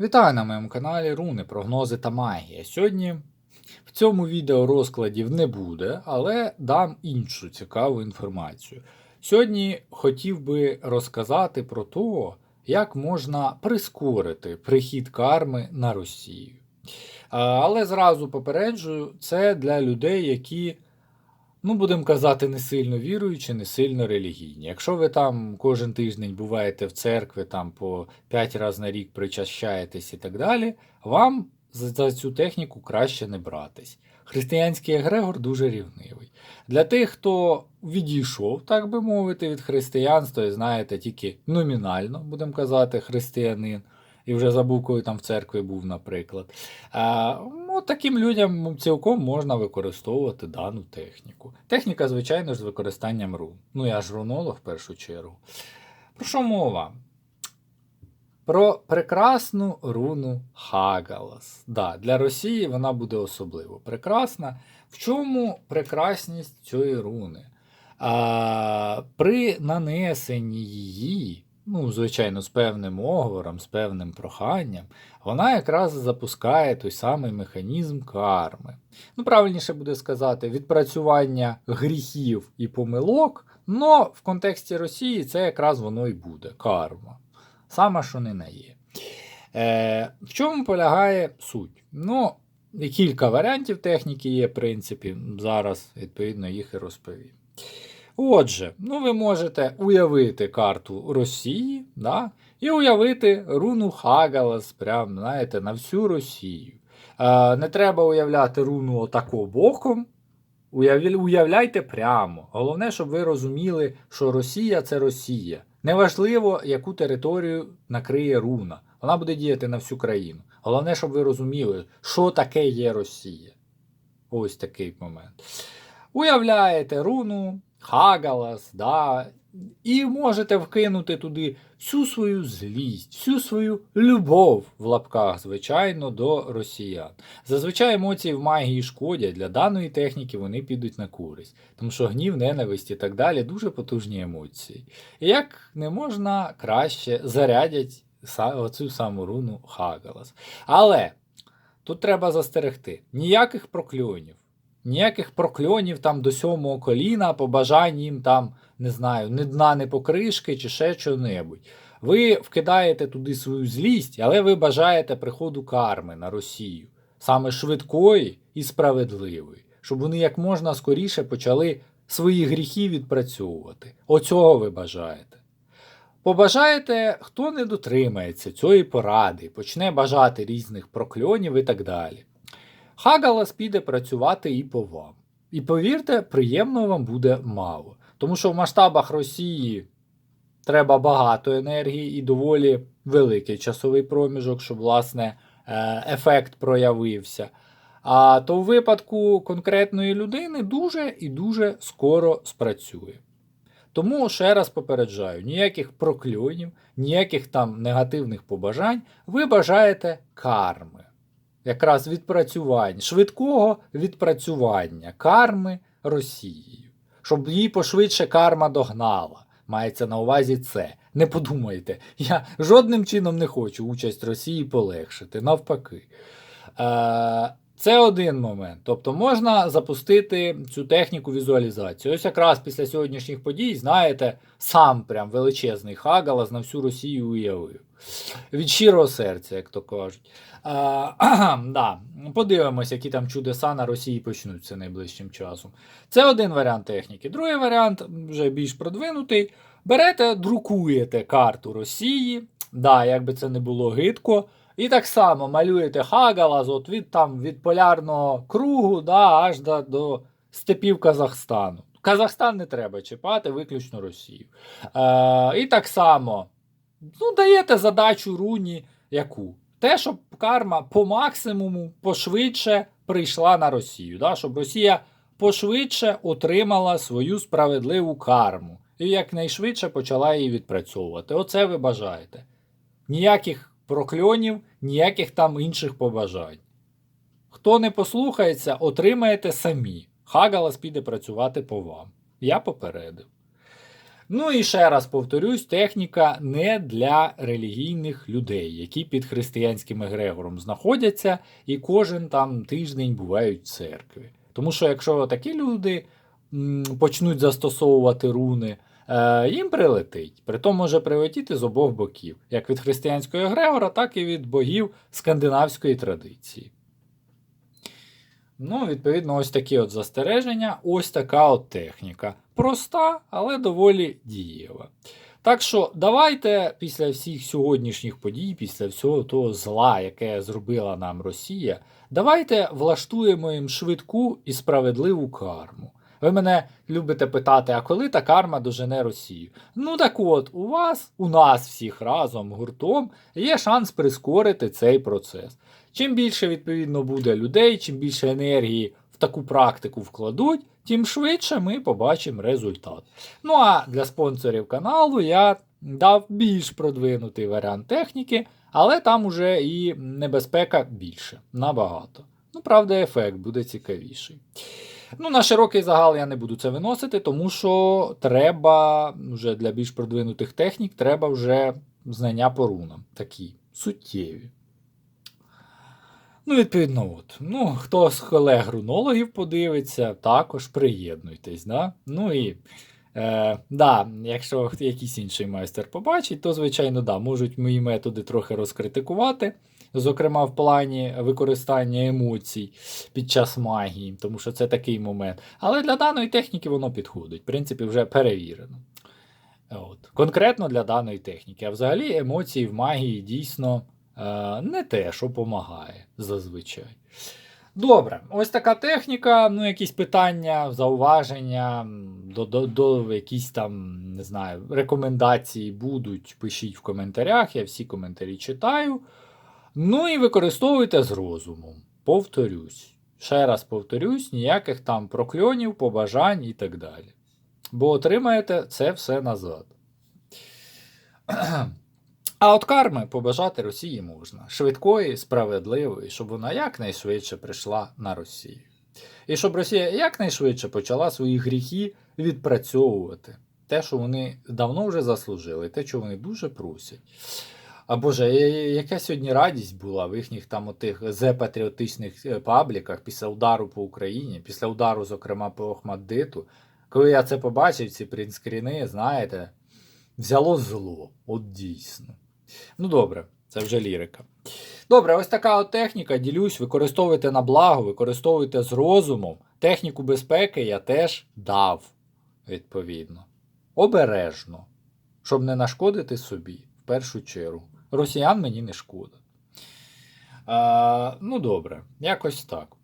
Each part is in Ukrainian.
Вітаю на моєму каналі Руни, прогнози та магія. Сьогодні в цьому відео розкладів не буде, але дам іншу цікаву інформацію. Сьогодні хотів би розказати про те, як можна прискорити прихід карми на Росію. Але зразу попереджую, це для людей, які, ну будемо казати, не сильно віруючі, не сильно релігійні. Якщо ви там кожен тиждень буваєте в церкві, там по 5 разів на рік причащаєтесь і так далі, вам за цю техніку краще не братись. Християнський егрегор дуже рівнивий. Для тих, хто відійшов, так би мовити, від християнства, і знаєте, тільки номінально, будемо казати, християнин, і вже забув, коли там в церкві був, наприклад. А, ну, таким людям цілком можна використовувати дану техніку. Техніка, звичайно ж, з використанням рун. Ну, я ж рунолог в першу чергу. Про що мова? Про прекрасну руну Хагалас. Да, для Росії вона буде особливо прекрасна. В чому прекрасність цієї руни? А, при нанесенні її, ну, звичайно, з певним оговором, з певним проханням, вона якраз запускає той самий механізм карми. Ну, правильніше буде сказати, відпрацювання гріхів і помилок, але в контексті Росії це якраз воно і буде карма. Саме, що не на є. Е, в чому полягає суть? Ну, кілька варіантів техніки є, в принципі, зараз, відповідно, їх і розповім. Отже, ну ви можете уявити карту Росії, да, і уявити руну Хагалас, прям, знаєте, на всю Росію. Е, не треба уявляти руну отако боком. Уявляйте прямо. Головне, щоб ви розуміли, що Росія це Росія. Неважливо, яку територію накриє руна. Вона буде діяти на всю країну. Головне, щоб ви розуміли, що таке є Росія. Ось такий момент. Уявляєте руну, Хагалас, да, і можете вкинути туди всю свою злість, всю свою любов в лапках, звичайно, до росіян. Зазвичай емоції в магії шкодять, для даної техніки вони підуть на користь, тому що гнів, ненависть і так далі дуже потужні емоції. І як не можна краще зарядять оцю саму руну Хагалас. Але тут треба застерегти: ніяких прокльонів. Ніяких прокльонів там до сьомого коліна, побажань їм там, не знаю, ні дна, ні покришки чи ще чого-небудь. Ви вкидаєте туди свою злість, але ви бажаєте приходу карми на Росію, саме швидкої і справедливої, щоб вони як можна скоріше почали свої гріхи відпрацьовувати. Оцього ви бажаєте. Побажаєте, хто не дотримається цієї поради, почне бажати різних прокльонів і так далі. Хагалас піде працювати і по вам. І повірте, приємного вам буде мало. Тому що в масштабах Росії треба багато енергії і доволі великий часовий проміжок, щоб, власне, е, ефект проявився. А то в випадку конкретної людини дуже і дуже скоро спрацює. Тому ще раз попереджаю: ніяких прокльонів, ніяких там негативних побажань, ви бажаєте карми якраз відпрацювання, швидкого відпрацювання карми Росією, щоб її пошвидше карма догнала. Мається на увазі це. Не подумайте, я жодним чином не хочу участь Росії полегшити, навпаки. Е, це один момент. Тобто можна запустити цю техніку візуалізації. Ось якраз після сьогоднішніх подій, знаєте, сам прям величезний Хагалас на всю Росію уявив. Від щирого серця, як то кажуть. А, да. Подивимось, які там чудеса на Росії почнуться найближчим часом. Це один варіант техніки. Другий варіант, вже більш продвинутий. Берете, друкуєте карту Росії, да, як би це не було гидко. І так само малюєте Хагалас от від, там, від полярного кругу да, аж до, до степів Казахстану. Казахстан не треба чіпати, виключно Росію. Е, і так само ну, даєте задачу руні яку? Те, щоб карма по максимуму пошвидше прийшла на Росію, да? щоб Росія пошвидше отримала свою справедливу карму і якнайшвидше почала її відпрацьовувати. Оце ви бажаєте. Ніяких прокльонів, ніяких там інших побажань. Хто не послухається, отримаєте самі. Хагалас піде працювати по вам. Я попередив. Ну і ще раз повторюсь, техніка не для релігійних людей, які під християнським егрегором знаходяться і кожен там тиждень бувають в церкві. Тому що якщо такі люди м, почнуть застосовувати руни, е, їм прилетить. Притом може прилетіти з обох боків, як від християнського егрегора, так і від богів скандинавської традиції. Ну, відповідно, ось такі от застереження, ось така от техніка. Проста, але доволі дієва. Так що давайте після всіх сьогоднішніх подій, після всього того зла, яке зробила нам Росія, давайте влаштуємо їм швидку і справедливу карму. Ви мене любите питати, а коли та карма дожене Росію? Ну так от, у вас, у нас всіх разом, гуртом, є шанс прискорити цей процес. Чим більше, відповідно, буде людей, чим більше енергії в таку практику вкладуть, тим швидше ми побачимо результат. Ну а для спонсорів каналу я дав більш продвинутий варіант техніки, але там уже і небезпека більше, набагато. Ну, правда, ефект буде цікавіший. Ну, на широкий загал я не буду це виносити, тому що треба вже для більш продвинутих технік, треба вже знання по рунам. Такі суттєві. Ну, відповідно, от. Ну, хто з колег-рунологів подивиться, також приєднуйтесь. Да? Ну і е, да, якщо якийсь інший майстер побачить, то, звичайно, да, можуть мої методи трохи розкритикувати. Зокрема, в плані використання емоцій під час магії, тому що це такий момент. Але для даної техніки воно підходить. В принципі, вже перевірено. От. Конкретно для даної техніки. А взагалі емоції в магії дійсно не те, що допомагає зазвичай. Добре, ось така техніка. Ну, якісь питання, зауваження, до, до, до якісь там, не знаю, рекомендації будуть. Пишіть в коментарях, я всі коментарі читаю. Ну і використовуйте з розумом. Повторюсь. Ще раз повторюсь, ніяких там прокльонів, побажань і так далі. Бо отримаєте це все назад. А от карми побажати Росії можна. Швидкої, справедливої, щоб вона якнайшвидше прийшла на Росію. І щоб Росія якнайшвидше почала свої гріхи відпрацьовувати. Те, що вони давно вже заслужили, те, що вони дуже просять. А Боже, яка сьогодні радість була в їхніх там отих зе-патріотичних е, пабліках після удару по Україні, після удару, зокрема, по Охмаддиту. Коли я це побачив, ці принтскріни, знаєте, взяло зло. От дійсно. Ну добре, це вже лірика. Добре, ось така от техніка. Ділюсь, використовуйте на благо, використовуйте з розумом. Техніку безпеки я теж дав, відповідно. Обережно, щоб не нашкодити собі в першу чергу. Росіян мені не шкода. А, ну добре, якось так.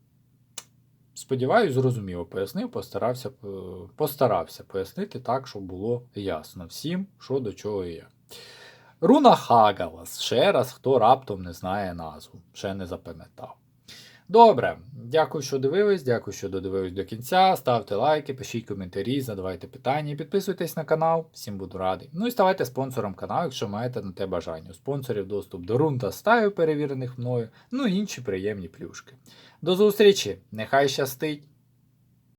Сподіваюсь, зрозуміло пояснив, постарався, е, постарався пояснити так, щоб було ясно всім, що до чого і як. Руна Хагалас. Ще раз, хто раптом не знає назву, ще не запам'ятав. Добре, дякую, що дивились, дякую, що додивились до кінця. Ставте лайки, пишіть коментарі, задавайте питання, підписуйтесь на канал, всім буду радий. Ну і ставайте спонсором каналу, якщо маєте на те бажання. У спонсорів доступ до рун та стаю, перевірених мною, ну і інші приємні плюшки. До зустрічі! Нехай щастить!